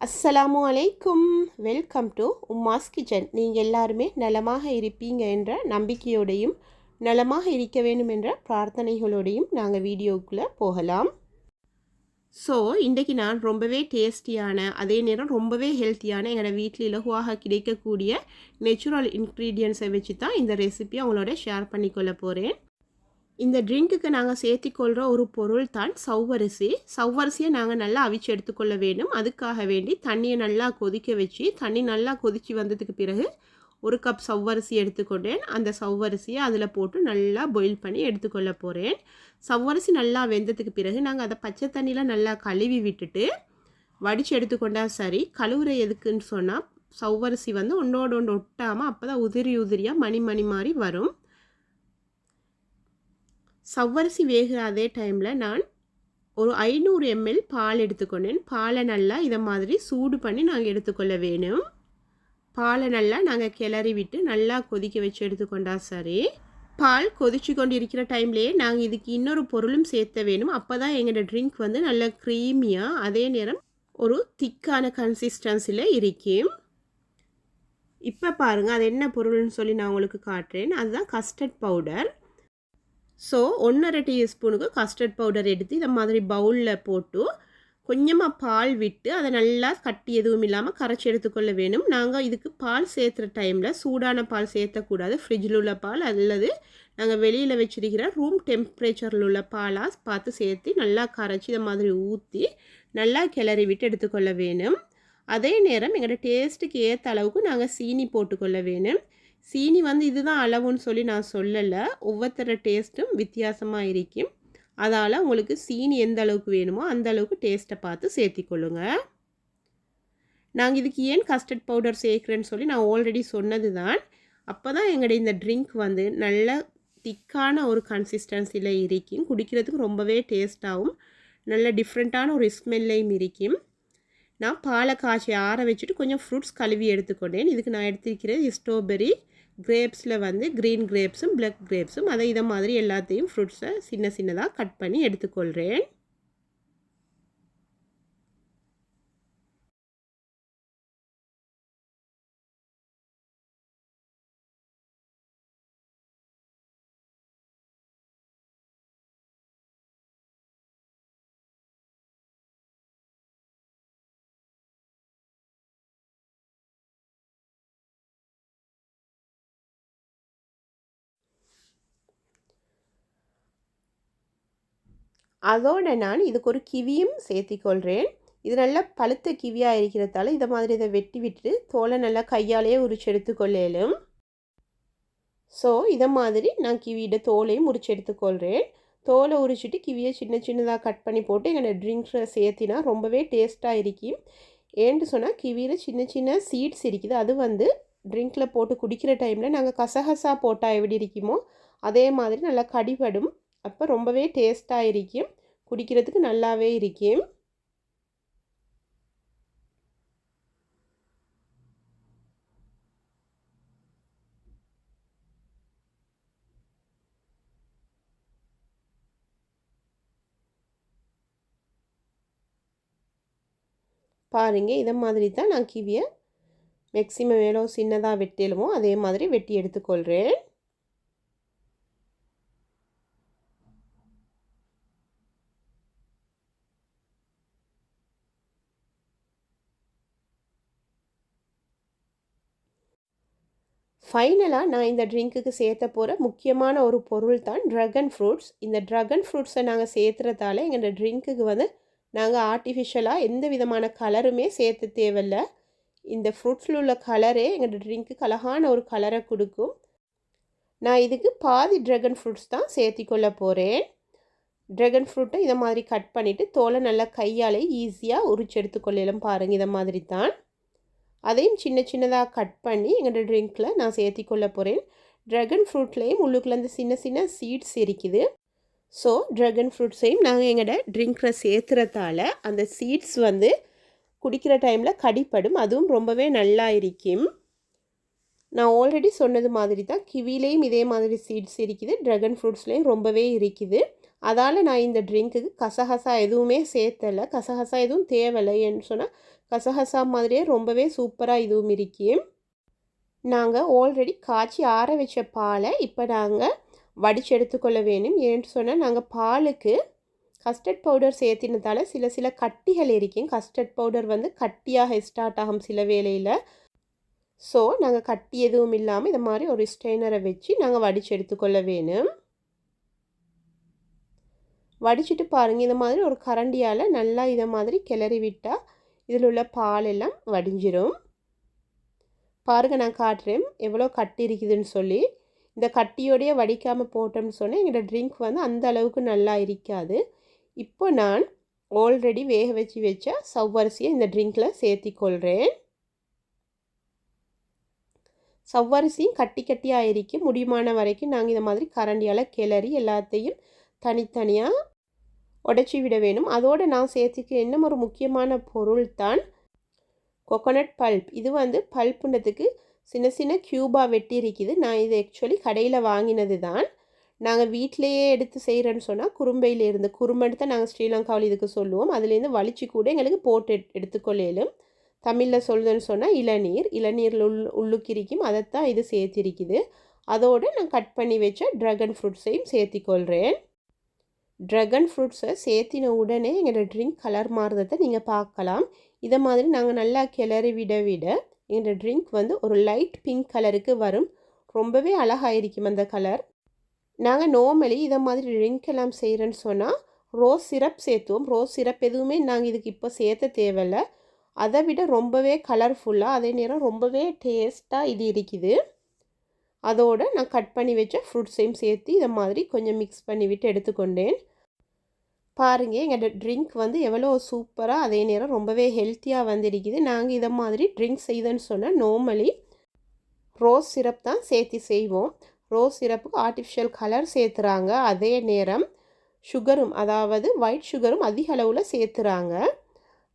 அஸ்ஸலாமு அலைக்கும். Welcome to உம்மாஸ் kitchen நீங்கள் எல்லாருமே நலமாக இருப்பீங்க என்ற நம்பிக்கையோடையும் நலமாக இருக்க வேண்டும் என்ற பிரார்த்தனைகளோடையும் நாங்கள் வீடியோக்குள்ளே போகலாம். ஸோ இன்றைக்கி நான் ரொம்பவே டேஸ்டியான அதே நேரம் ரொம்பவே ஹெல்த்தியான எங்களோட வீட்டில் இலகுவாக கிடைக்கக்கூடிய நேச்சுரல் இன்க்ரீடியன்ஸை வச்சு தான் இந்த ரெசிபியை அவங்களோட ஷேர் பண்ணிக்கொள்ள போகிறேன் இந்த ட்ரிங்க்குக்கு நாங்கள் சேர்த்திக்கொள்கிற ஒரு பொருள் தான் சவ்வரிசி. சவ்வரிசியை நாங்கள் நல்லா அவிச்சு எடுத்துக்கொள்ள வேண்டும். அதுக்காக வேண்டி தண்ணியை நல்லா கொதிக்க வச்சு தண்ணி நல்லா கொதித்து வந்ததுக்கு பிறகு ஒரு கப் சவ்வரிசி எடுத்துக்கொண்டேன். அந்த சவ்வரிசியை அதில் போட்டு நல்லா பாயில் பண்ணி எடுத்துக்கொள்ள போகிறேன் சவ்வரிசி நல்லா வெந்ததுக்கு பிறகு நாங்கள் அதை பச்சை தண்ணியில் நல்லா கழுவி விட்டுட்டு வடித்து எடுத்துக்கொண்டா சரி. கழுவுற எதுக்குன்னு சொன்னால் சவ்வரிசி வந்து ஒன்றோட ஒன்று ஒட்டாமல் அப்போ தான் உதிரி உதிரியாக மணி மணி மாதிரி வரும். சவ்வரிசி வேகிற அதே டைமில் நான் ஒரு ஐநூறு எம்எல் பால் எடுத்துக்கொண்டேன். பாலை நல்லா இதை மாதிரி சூடு பண்ணி நாங்கள் எடுத்துக்கொள்ள வேணும். பாலை நல்லா நாங்கள் கிளறி விட்டு நல்லா கொதிக்க வச்சு எடுத்துக்கொண்டா சரி. பால் கொதிச்சு கொண்டு இருக்கிற டைம்லேயே நாங்கள் இதுக்கு இன்னொரு பொருளும் சேர்த்த வேணும். அப்போ தான் எங்களோட ட்ரிங்க் வந்து நல்லா க்ரீமியாக அதே நேரம் ஒரு திக்கான கன்சிஸ்டன்சியில் இருக்கும். இப்போ பாருங்கள் அது என்ன பொருள்னு சொல்லி நான் உங்களுக்கு காட்டுறேன். அதுதான் கஸ்டர்ட் பவுடர் ஸோ ஒன்றரை டீஸ்பூனுக்கு கஸ்டர்ட் பவுடர் எடுத்து இந்த மாதிரி பவுலில் போட்டு கொஞ்சமாக பால் விட்டு அதை நல்லா கட்டி எதுவும் இல்லாமல் கரைச்சி எடுத்துக்கொள்ள வேணும். நாங்கள் இதுக்கு பால் சேர்த்துற டைமில் சூடான பால் சேர்த்தக்கூடாது ஃப்ரிட்ஜில் உள்ள பால் அல்லது நாங்கள் வெளியில் வச்சிருக்கிற ரூம் டெம்பரேச்சரில் உள்ள பாலாக பார்த்து சேர்த்து நல்லா கரைச்சி இந்த மாதிரி ஊற்றி நல்லா கிளறி விட்டு எடுத்துக்கொள்ள வேணும். அதே நேரம் எங்களோட டேஸ்ட்டுக்கு ஏற்ற அளவுக்கு நாங்கள் சீனி போட்டுக்கொள்ள வேணும். சீனி வந்து இதுதான் அளவுன்னு சொல்லி நான் சொல்லலை. ஒவ்வொருத்தர டேஸ்ட்டும் வித்தியாசமாக இருக்கும். அதால் உங்களுக்கு சீனி எந்த அளவுக்கு வேணுமோ அந்த அளவுக்கு டேஸ்ட்டை பார்த்து சேர்த்திக்கொள்ளுங்க. நாங்கள் இதுக்கு ஏன் கஸ்டர்ட் பவுடர் சேர்க்குறேன்னு சொல்லி நான் ஆல்ரெடி சொன்னது தான் அப்போ தான் எங்களுடைய இந்த ட்ரிங்க் வந்து நல்ல திக்கான ஒரு கன்சிஸ்டன்சியில் இருக்கும். குடிக்கிறதுக்கு ரொம்பவே டேஸ்ட்டாகவும் நல்ல டிஃப்ரெண்ட்டான ஒரு ஸ்மெல்லையும் இருக்கும். நான் பாலை காய்ச்சி ஆற வச்சுட்டு கொஞ்சம் ஃப்ரூட்ஸ் கழுவி எடுத்துக்கொண்டேன். இதுக்கு நான் எடுத்துருக்கிறது ஸ்ட்ராபெரி கிரேப்ஸில் வந்து க்ரீன் கிரேப்ஸும் பிளாக் கிரேப்ஸும் அதை இதை மாதிரி எல்லாத்தையும் ஃப்ரூட்ஸை சின்ன சின்னதாக கட் பண்ணி எடுத்துக்கொள்கிறேன் அதோடு நான் இதுக்கு ஒரு கிவியும் சேர்த்திக்கொள்கிறேன் இது நல்லா பழுத்த கிவியாக இருக்கிறதால இதை மாதிரி இதை வெட்டி விட்டு தோலை நல்லா கையாலேயே உரிச்சு எடுத்துக்கொள்ளலும். ஸோ இதை மாதிரி நான் கிவியோட தோலையும் உரிச்சு எடுத்துக்கொள்கிறேன் தோலை உரிச்சிட்டு கிவியை சின்ன சின்னதாக கட் பண்ணி போட்டு எங்களோட ட்ரிங்க்ஸை சேர்த்தினா ரொம்பவே டேஸ்ட்டாக இருக்கும். ஏன்னு சொன்னால் கிவியில் சின்ன சின்ன சீட்ஸ் இருக்குது. அது வந்து ட்ரிங்க்கில் போட்டு குடிக்கிற டைமில் நாங்கள் கசகசா போட்டால் எப்படி இருக்குமோ அதே மாதிரி நல்லா கடிபடும். அப்போ ரொம்பவே டேஸ்ட்டாக இருக்கும் குடிக்கிறதுக்கு நல்லாவே இருக்கும் பாருங்கள் இதை மாதிரி தான் நான் கிவியை மேக்சிமம் எவ்வளோ சின்னதாக வெட்டிடுவோம் அதே மாதிரி வெட்டி எடுத்துக்கொள்கிறேன் ஃபைனலாக நான் இந்த ட்ரிங்க்குக்கு சேர்த்த போகிற முக்கியமான ஒரு பொருள் தான் ட்ரகன் ஃப்ரூட்ஸ் இந்த ட்ரகன் ஃப்ரூட்ஸை நாங்கள் சேர்த்துறதால எங்களோட ட்ரிங்க்குக்கு வந்து நாங்கள் ஆர்டிஃபிஷியலாக எந்த விதமான கலருமே சேர்த்து தேவையில்ல. இந்த ஃப்ரூட்ஸில் உள்ள கலரே எங்களோட ட்ரிங்க்குக்கு அழகான ஒரு கலரை கொடுக்கும். நான் இதுக்கு பாதி ட்ரகன் ஃப்ரூட்ஸ் தான் சேர்த்திக்கொள்ள போகிறேன் ட்ரகன் ஃப்ரூட்டை இதை மாதிரி கட் பண்ணிவிட்டு தோலை நல்லா கையாலே ஈஸியாக உரிச்சு எடுத்துக்கொள்ளலாம் பாருங்கள் இதை மாதிரி தான் அதையும் சின்ன சின்னதாக கட் பண்ணி எங்களோட ட்ரிங்க்கில் நான் சேர்த்திக்கொள்ள போகிறேன் ட்ரகன் ஃப்ரூட்லேயும் உள்ளுக்குள்ள அந்த சின்ன சின்ன சீட்ஸ் இருக்குது. ஸோ ட்ரகன் ஃப்ரூட்ஸையும் நாங்கள் எங்களோட ட்ரிங்க்கில் சேர்த்துறதால அந்த சீட்ஸ் வந்து குடிக்கிற டைமில் கடிப்படும். அதுவும் ரொம்பவே நல்லா இருக்கும். நான் ஆல்ரெடி சொன்னது மாதிரி தான் கிவிலேயும் இதே மாதிரி சீட்ஸ் இருக்குது. ட்ரகன் ஃப்ரூட்ஸ்லேயும் ரொம்பவே இருக்குது. அதால் நான் இந்த ட்ரிங்க்குக்கு கசகசா எதுவுமே சேர்த்தலை. கசகசா எதுவும் தேவையில்லை ஏன்னு சொன்னால் கசகசா மாதிரியே ரொம்பவே சூப்பராக இதுவும் இருக்கி. நாங்கள் ஆல்ரெடி காய்ச்சி ஆற வச்ச பாலை இப்போ நாங்கள் வடித்து எடுத்துக்கொள்ள வேணும். ஏன்னு சொன்னால் நாங்கள் பாலுக்கு கஸ்டர்ட் பவுடர் சேர்த்தினதால சில சில கட்டிகள் இருக்கும் கஸ்டர்ட் பவுடர் வந்து கட்டியாக ஸ்டார்ட் ஆகும் சில வேளையில். ஸோ நாங்கள் கட்டி எதுவும் இல்லாமல் இந்த மாதிரி ஒரு ஸ்டெய்னரை வச்சு நாங்கள் வடித்து எடுத்துக்கொள்ள வேணும். வடிச்சிட்டு பாருங்கள் இந்த மாதிரி ஒரு கரண்டியால் நல்லா இதை மாதிரி கிளறி விட்டால் இதில் உள்ள பால் எல்லாம் வடிஞ்சிரும். பாருங்கள் நான் காட்டுறேன். எவ்வளோ கட்டி இருக்குதுன்னு சொல்லி. இந்த கட்டியோடையே வடிக்காமல் போட்டோம்னு சொன்னால் எங்களோட ட்ரிங்க் வந்து அந்த அளவுக்கு நல்லா இருக்காது. இப்போ நான் ஆல்ரெடி வேக வச்சு வச்ச சவ்வரிசியை இந்த ட்ரிங்கில் சேர்த்திக்கொள்கிறேன் சவ்வரிசியும் கட்டி கட்டியாக இருக்கு. முடியுமான வரைக்கும் நாங்கள் இந்த மாதிரி கரண்டியால் கிளறி எல்லாத்தையும் தனித்தனியாக உடச்சி விட வேணும். அதோடு நான் சேர்த்துக்க இன்னும் ஒரு முக்கியமான பொருள் தான் கொக்கோனட் பல்ப் இது வந்து பல்ப்புன்றதுக்கு சின்ன சின்ன க்யூபாக வெட்டி இருக்குது நான் இது ஆக்சுவலி கடையில் வாங்கினது தான். நாங்கள் வீட்டிலையே எடுத்து செய்கிறேன்னு சொன்னால் குறும்பையில் இருந்து குறும்பெடுத்த நாங்கள் ஸ்ரீலங்காவில் இதுக்கு சொல்லுவோம். அதுலேருந்து வலிச்சு கூட எங்களுக்கு போட்டு எடுத்துக்கொள்ளையிலும் தமிழில் சொல்லுதுன்னு சொன்னால் இளநீர் இளநீரில் உள் உள்ளுக்கிரிக்கும் அதைத்தான் இது சேர்த்திருக்குது. அதோடு நான் கட் பண்ணி வச்ச ட்ரகன் ஃப்ரூட்ஸையும் சேர்த்திக்கொள்கிறேன் ட்ரகன் ஃப்ரூட்ஸை சேர்த்தின உடனே எங்களோட ட்ரிங்க் கலர் மாறுறதை நீங்கள் பார்க்கலாம். இதை மாதிரி நாங்கள் நல்லா கிளறி விட விட எங்களோட ட்ரிங்க் வந்து ஒரு லைட் பிங்க் கலருக்கு வரும். ரொம்பவே அழகாக இருக்கும் அந்த கலர் நாங்கள் நார்மலி இதை மாதிரி ட்ரிங்க் எல்லாம் செய்கிறேன்னு சொன்னால் ரோஸ் சிரப் சேர்த்துவோம். ரோஸ் சிரப் எதுவுமே நாங்கள் இதுக்கு இப்போ சேர்த்த தேவையில்லை. அதை விட ரொம்பவே கலர்ஃபுல்லாக அதே நேரம் ரொம்பவே டேஸ்ட்டாக இது இருக்குது. அதோடு நான் கட் பண்ணி வச்ச ஃப்ரூட்ஸையும் சேர்த்து இதை மாதிரி கொஞ்சம் மிக்ஸ் பண்ணி விட்டு எடுத்துக்கொண்டேன். பாருங்கள் எங்கள் ட்ரிங்க் வந்து எவ்வளோ சூப்பராக அதே நேரம் ரொம்பவே ஹெல்த்தியாக வந்திருக்குது. நாங்கள் இதை மாதிரி ட்ரிங்க் செய்தேன்னு சொன்னால் நார்மலி ரோஸ் சிரப் தான் சேர்த்து செய்வோம். ரோஸ் சிரப்புக்கு ஆர்டிஃபிஷியல் கலர் சேர்த்துறாங்க. அதே நேரம் சுகரும் அதாவது ஒயிட் சுகரும் அதிக அளவில் சேர்த்துறாங்க.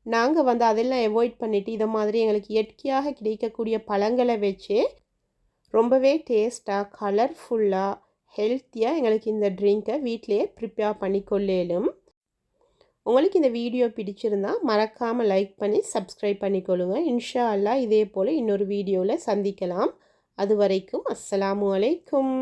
நாங்கள் வந்து அதெல்லாம் அவாய்ட் பண்ணிவிட்டு இதை மாதிரி எங்களுக்கு இயற்கையாக கிடைக்கக்கூடிய பழங்களை வச்சு ரொம்பவே டேஸ்ட்டாக கலர்ஃபுல்லாக ஹெல்த்தியாக எங்களுக்கு இந்த ட்ரிங்க்கை வீட்டிலையே ப்ரிப்பேர் பண்ணிக்கொள்ளேலும். உங்களுக்கு இந்த வீடியோ பிடிச்சிருந்தா மறக்காமல் லைக் பண்ணி சப்ஸ்கிரைப் பண்ணிக்கொள்ளுங்க. இன்ஷா அல்லா இதே போல் இன்னொரு வீடியோவில் சந்திக்கலாம். அது வரைக்கும் அஸ்ஸலாமு அலைக்கும்.